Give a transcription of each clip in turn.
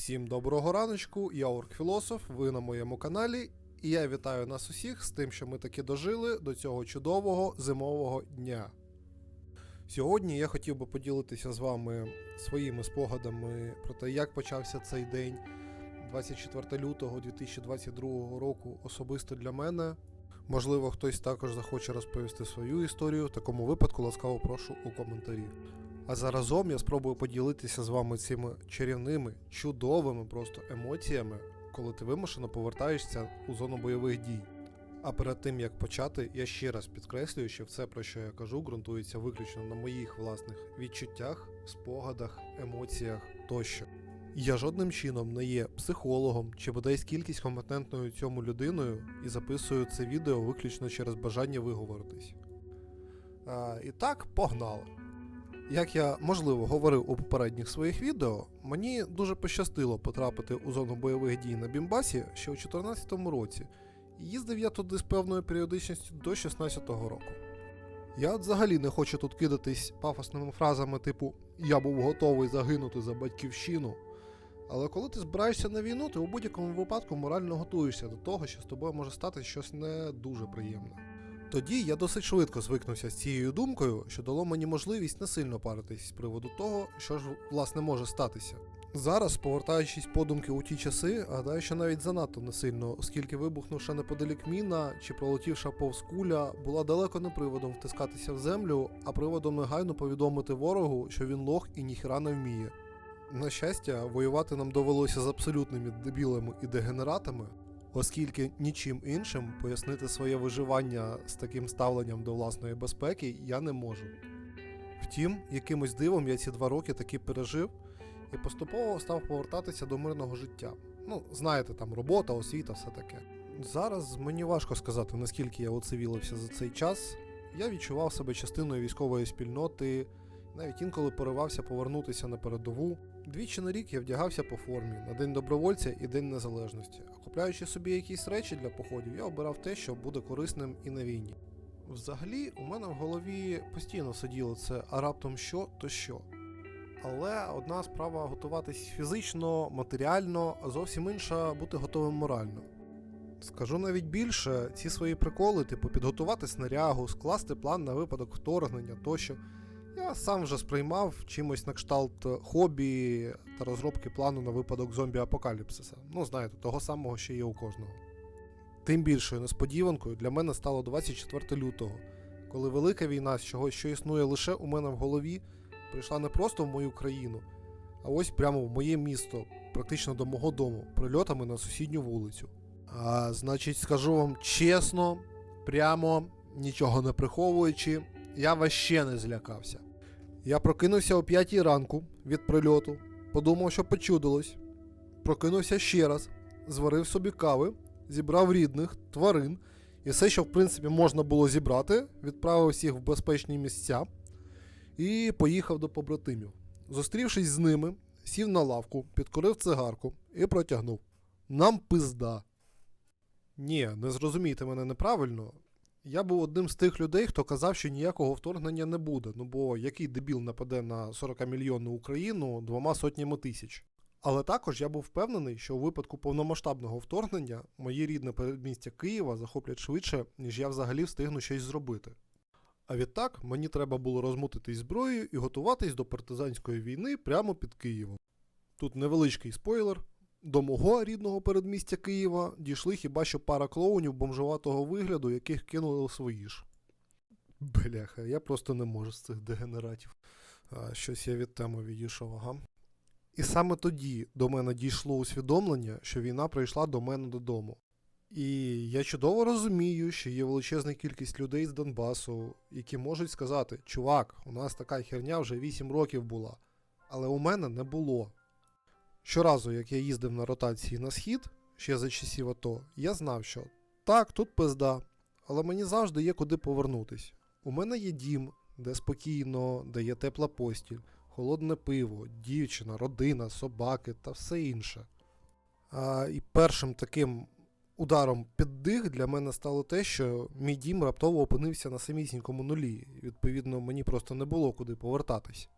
Всім доброго раночку, я Орк Філософ, ви на моєму каналі, і я вітаю нас усіх з тим, що ми таки дожили до цього чудового зимового дня. Сьогодні я хотів би поділитися з вами своїми спогадами про те, як почався цей день 24 лютого 2022 року особисто для мене. Можливо, хтось також захоче розповісти свою історію. В такому випадку ласкаво прошу у коментарі. А заразом я спробую поділитися з вами цими чарівними, чудовими просто емоціями, коли ти вимушено повертаєшся у зону бойових дій. А перед тим як почати, я ще раз підкреслюю, що все, про що я кажу, ґрунтується виключно на моїх власних відчуттях, спогадах, емоціях тощо. Я жодним чином не є психологом чи бодай скількись компетентною цьому людиною і записую це відео виключно через бажання виговоритись. А, і так, погнали! Як я можливо говорив у попередніх своїх відео, мені дуже пощастило потрапити у зону бойових дій на Бімбасі ще у 2014 році, і їздив я туди з певною періодичністю до 16-го року. Я взагалі не хочу тут кидатись пафосними фразами типу Я був готовий загинути за батьківщину. Але коли ти збираєшся на війну, ти у будь-якому випадку морально готуєшся до того, що з тобою може стати щось не дуже приємне. Тоді я досить швидко звикнувся з цією думкою, що дало мені можливість не сильно паритись з приводу того, що ж власне може статися. Зараз, повертаючись подумки у ті часи, гадаю, що навіть занадто не сильно, оскільки вибухнувши неподалік міна чи пролетівша повз куля, була далеко не приводом втискатися в землю, а приводом негайно повідомити ворогу, що він лох і ніхіра не вміє. На щастя, воювати нам довелося з абсолютними дебілами і дегенератами, оскільки нічим іншим пояснити своє виживання з таким ставленням до власної безпеки я не можу. Втім, якимось дивом я ці два роки таки пережив і поступово став повертатися до мирного життя. Ну, знаєте, там робота, освіта, все таке. Зараз мені важко сказати, наскільки я оцивілився за цей час. Я відчував себе частиною військової спільноти, навіть інколи поривався повернутися на передову. Двічі на рік я вдягався по формі на День добровольця і День Незалежності. А купляючи собі якісь речі для походів, я обирав те, що буде корисним і на війні. Взагалі, у мене в голові постійно сиділо це, а раптом що, то що. Але одна справа готуватись фізично, матеріально, а зовсім інша бути готовим морально. Скажу навіть більше, ці свої приколи, типу підготувати снарягу, скласти план на випадок вторгнення тощо, я сам вже сприймав чимось на кшталт хобі та розробки плану на випадок зомбі-апокаліпсиса. Ну, знаєте, того самого, що є у кожного. Тим більшою несподіванкою для мене стало 24 лютого, коли велика війна з чогось, що існує лише у мене в голові, прийшла не просто в мою країну, а ось прямо в моє місто, практично до мого дому, прильотами на сусідню вулицю. А, значить, скажу вам чесно, прямо, нічого не приховуючи, я ваще не злякався. Я прокинувся о 5 ранку від прильоту, подумав, що почудилось. Прокинувся ще раз, зварив собі кави, зібрав рідних, тварин і все, що в принципі можна було зібрати, відправив всіх в безпечні місця і поїхав до побратимів. Зустрівшись з ними, сів на лавку, підкорив цигарку і протягнув. Нам пизда. Ні, не зрозумійте мене неправильно. Я був одним з тих людей, хто казав, що ніякого вторгнення не буде. Ну бо який дебіл нападе на 40 мільйонну Україну двома сотнями тисяч. Але також я був впевнений, що у випадку повномасштабного вторгнення моє рідне передмістя Києва захоплять швидше, ніж я взагалі встигну щось зробити. А відтак мені треба було розмутитись зброєю і готуватись до партизанської війни прямо під Києвом. Тут невеличкий спойлер. До мого рідного передмістя Києва дійшли хіба що пара клоунів бомжуватого вигляду, яких кинули свої ж. Бляха, я просто не можу з цих дегенератів. А, щось я від теми відійшов, ага. І саме тоді до мене дійшло усвідомлення, що війна прийшла до мене додому. І я чудово розумію, що є величезна кількість людей з Донбасу, які можуть сказати: чувак, у нас така херня вже 8 років була, але у мене не було. Щоразу, як я їздив на ротації на схід, ще за часів АТО, я знав, що так, тут пизда, але мені завжди є куди повернутись. У мене є дім, де спокійно, де є тепла постіль, холодне пиво, дівчина, родина, собаки та все інше. А, і першим таким ударом під дих для мене стало те, що мій дім раптово опинився на самісінькому нулі. Відповідно, мені просто не було куди повертатись.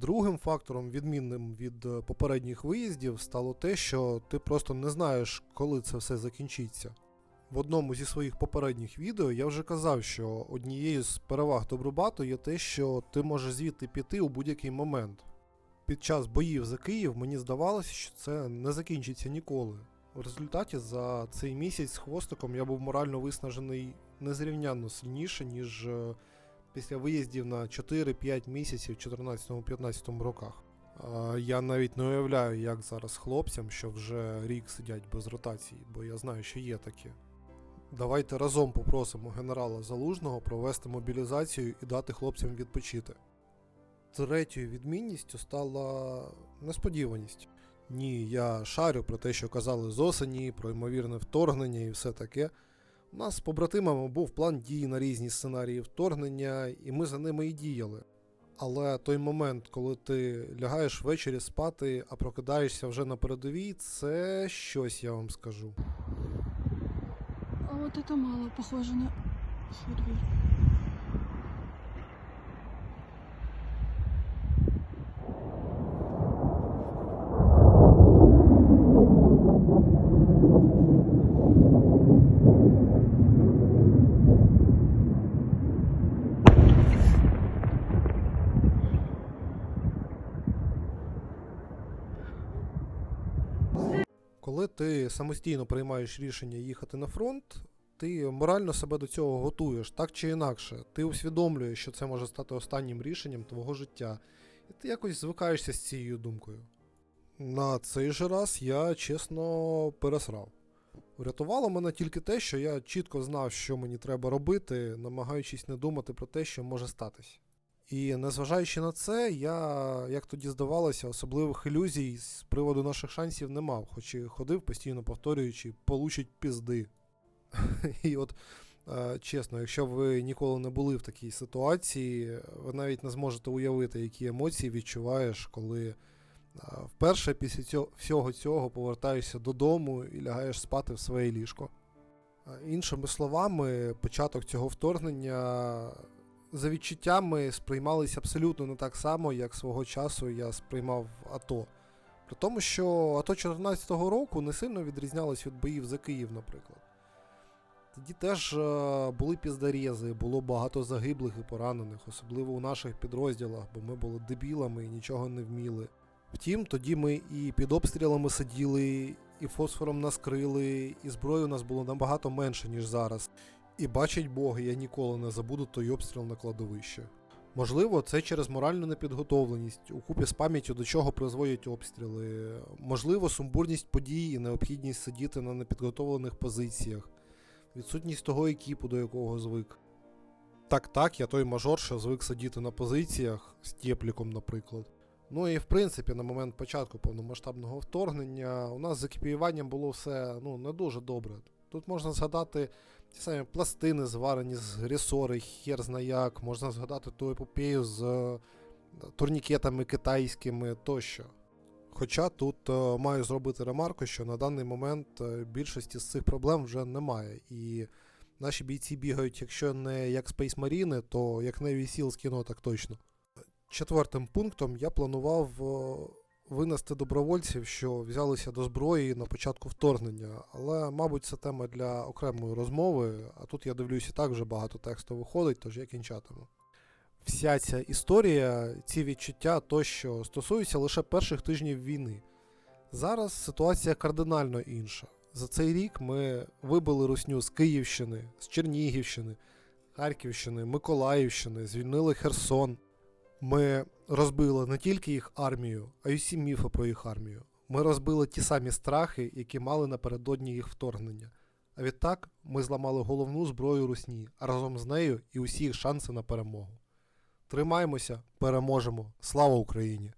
Другим фактором, відмінним від е, попередніх виїздів, стало те, що ти просто не знаєш, коли це все закінчиться. В одному зі своїх попередніх відео я вже казав, що однією з переваг Добробату є те, що ти можеш звідти піти у будь-який момент. Під час боїв за Київ мені здавалося, що це не закінчиться ніколи. В результаті за цей місяць з хвостиком я був морально виснажений незрівнянно сильніше, ніж е, після виїздів на 4-5 місяців в 14-15 роках. Я навіть не уявляю, як зараз хлопцям, що вже рік сидять без ротації, бо я знаю, що є такі. Давайте разом попросимо генерала Залужного провести мобілізацію і дати хлопцям відпочити. Третьою відмінністю стала несподіваність. Ні, я шарю про те, що казали з осені, про ймовірне вторгнення і все таке. У нас з побратимами був план дій на різні сценарії вторгнення, і ми за ними і діяли. Але той момент, коли ти лягаєш ввечері спати, а прокидаєшся вже на передовій, це щось я вам скажу. А от це мало похоже на фейерверк. Коли ти самостійно приймаєш рішення їхати на фронт, ти морально себе до цього готуєш так чи інакше. Ти усвідомлюєш, що це може стати останнім рішенням твого життя, і ти якось звикаєшся з цією думкою. На цей же раз я чесно пересрав. Врятувало мене тільки те, що я чітко знав, що мені треба робити, намагаючись не думати про те, що може статись. І незважаючи на це, я, як тоді здавалося, особливих ілюзій з приводу наших шансів не мав, хоч і ходив постійно повторюючи, получить пізди. І от е, чесно, якщо ви ніколи не були в такій ситуації, ви навіть не зможете уявити, які емоції відчуваєш, коли е, вперше після цього, всього цього повертаєшся додому і лягаєш спати в своє ліжко. Е, Іншими словами, початок цього вторгнення за відчуттями сприймалися абсолютно не так само, як свого часу я сприймав АТО. При тому, що АТО 14-го року не сильно відрізнялось від боїв за Київ, наприклад. Тоді теж е, були піздарєзи, було багато загиблих і поранених, особливо у наших підрозділах, бо ми були дебілами і нічого не вміли. Втім, тоді ми і під обстрілами сиділи, і фосфором нас крили, і зброї у нас було набагато менше, ніж зараз. І бачить Бог, я ніколи не забуду той обстріл на кладовище. Можливо, це через моральну непідготовленість, укупі з пам'яттю до чого призводять обстріли, можливо, сумбурність подій і необхідність сидіти на непідготовлених позиціях, відсутність того екіпу, до якого звик. Так, так, я той мажор, що звик сидіти на позиціях з тепліком, наприклад. Ну і в принципі, на момент початку повномасштабного вторгнення у нас з екіпіюванням було все ну, не дуже добре. Тут можна згадати ті самі пластини, зварені з ресори, хер зна як, можна згадати ту епопею з е, турнікетами китайськими тощо. Хоча тут е, маю зробити ремарку, що на даний момент е, більшості з цих проблем вже немає. І наші бійці бігають, якщо не як Space Marine, то як Navy SEAL з кіно, так точно. Четвертим пунктом я планував винести добровольців, що взялися до зброї на початку вторгнення, але, мабуть, це тема для окремої розмови, а тут я дивлюся, і так вже багато тексту виходить, тож я кінчатиму. Вся ця історія, ці відчуття тощо стосуються лише перших тижнів війни. Зараз ситуація кардинально інша. За цей рік ми вибили русню з Київщини, з Чернігівщини, Харківщини, Миколаївщини, звільнили Херсон. Ми розбили не тільки їх армію, а й усі міфи про їх армію. Ми розбили ті самі страхи, які мали напередодні їх вторгнення. А відтак ми зламали головну зброю русні, а разом з нею і усі їх шанси на перемогу. Тримаємося, переможемо. Слава Україні!